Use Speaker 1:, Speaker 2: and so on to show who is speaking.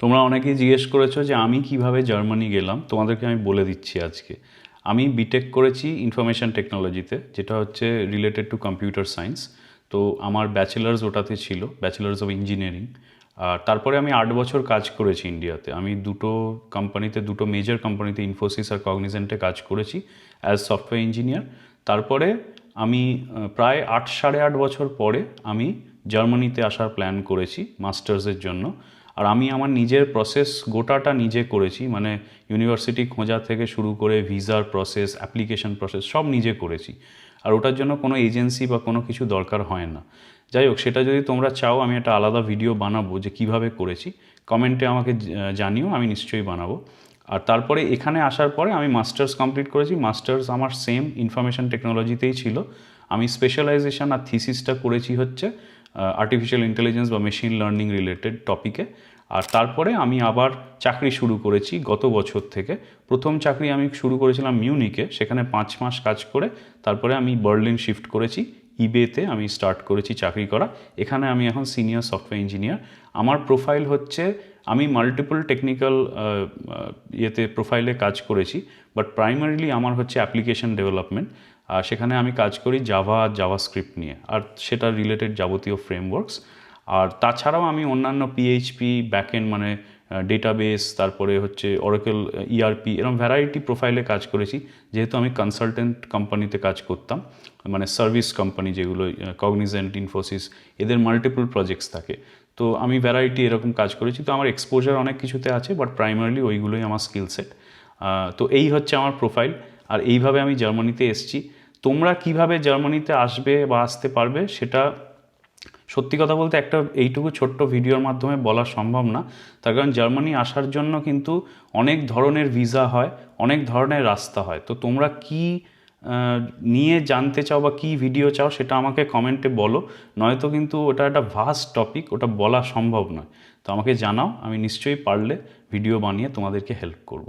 Speaker 1: তোমরা অনেকেই জিজ্ঞেস করেছ যে আমি কীভাবে জার্মানি গেলাম। তোমাদেরকে আমি বলে দিচ্ছি আজকে। আমি বিটেক করেছি ইনফরমেশন টেকনোলজিতে যেটা হচ্ছে রিলেটেড টু কম্পিউটার সায়েন্স তো আমার ব্যাচেলার্স ওটাতে ছিল ব্যাচেলার্স অফ ইঞ্জিনিয়ারিং আর তারপরে আমি আট বছর কাজ করেছি ইন্ডিয়াতে আমি দুটো কোম্পানিতে দুটো মেজর কোম্পানিতে ইনফোসিস আর কগনিজেন্টে কাজ করেছি অ্যাজ সফটওয়্যার ইঞ্জিনিয়ার তারপরে আমি প্রায় আট, সাড়ে আট বছর পরে আমি জার্মানিতে আসার প্ল্যান করেছি মাস্টার্সের জন্য। আর আমি আমার নিজের প্রসেস গোটাটা নিজে করেছি মানে ইউনিভার্সিটি খোঁজা থেকে শুরু করে ভিসার প্রসেস অ্যাপ্লিকেশন প্রসেস সব নিজে করেছি। আর ওটার জন্য কোনো এজেন্সি বা কোনো কিছু দরকার হয় না। যাই হোক, সেটা যদি তোমরা চাও, আমি একটা আলাদা ভিডিও বানাবো যে কীভাবে করেছি কমেন্টে আমাকে জানিও, আমি নিশ্চয়ই বানাবো। আর তারপরে এখানে আসার পরে আমি মাস্টার্স কমপ্লিট করেছি। মাস্টার্স আমার সেম ইনফরমেশন টেকনোলজিতেই ছিল। আমি স্পেশালাইজেশন আর থিসিসটা করেছি হচ্ছে আর্টিফিশিয়াল ইন্টেলিজেন্স বা মেশিন লার্নিং রিলেটেড টপিকে আর তারপরে আমি আবার চাকরি শুরু করেছি গত বছর থেকে। প্রথম চাকরি আমি শুরু করেছিলাম মিউনিকে সেখানে পাঁচ মাস কাজ করে তারপরে আমি বার্লিন শিফট করেছি। ইবেতে আমি স্টার্ট করেছি চাকরি করা। এখানে আমি এখন সিনিয়র সফটওয়্যার ইঞ্জিনিয়ার আমার প্রোফাইল হচ্ছে, আমি মাল্টিপল টেকনিক্যাল ইয়েতে প্রোফাইলে কাজ করেছি। বাট প্রাইমারিলি আমার হচ্ছে অ্যাপ্লিকেশন ডেভেলপমেন্ট আর সেখানে আমি কাজ করি জাভা জাভা স্ক্রিপ্ট নিয়ে। আর সেটা রিলেটেড যাবতীয় ফ্রেমওয়ার্কস আর তাছাড়াও আমি অন্যান্য পিএইচপি ব্যাকএন্ড মানে ডেটাবেস তারপরে হচ্ছে অরাকেল ইআরপি এরকম ভ্যারাইটি প্রোফাইলে কাজ করেছি। যেহেতু আমি কনসালটেন্ট কোম্পানিতে কাজ করতাম মানে সার্ভিস কোম্পানি যেগুলো কগনিজেন্ট ইনফোসিস এদের মাল্টিপল প্রজেক্টস থাকে। তো আমি ভ্যারাইটি এরকম কাজ করেছি। তো আমার এক্সপোজার অনেক কিছুতে আছে বাট প্রাইমারিলি ওইগুলোই আমার স্কিল সেট তো এই হচ্ছে আমার প্রোফাইল আর এইভাবে আমি জার্মানিতে এসেছি। তোমরা কীভাবে জার্মানিতে আসবে বা আসতে পারবে সেটা সত্যি কথা বলতে একটা এইটুকু ছোট্ট ভিডিওর মাধ্যমে বলা সম্ভব না। তার কারণ জার্মানি আসার জন্য কিন্তু অনেক ধরনের ভিসা হয়, অনেক ধরনের রাস্তা হয়। তো তোমরা কি নিয়ে জানতে চাও বা কি ভিডিও চাও সেটা আমাকে কমেন্টে বলো। নয়তো কিন্তু ওটা একটা ভাস্ট টপিক ওটা বলা সম্ভব নয়। তো আমাকে জানাও, আমি নিশ্চয়ই পারলে ভিডিও বানিয়ে তোমাদেরকে হেল্প করব।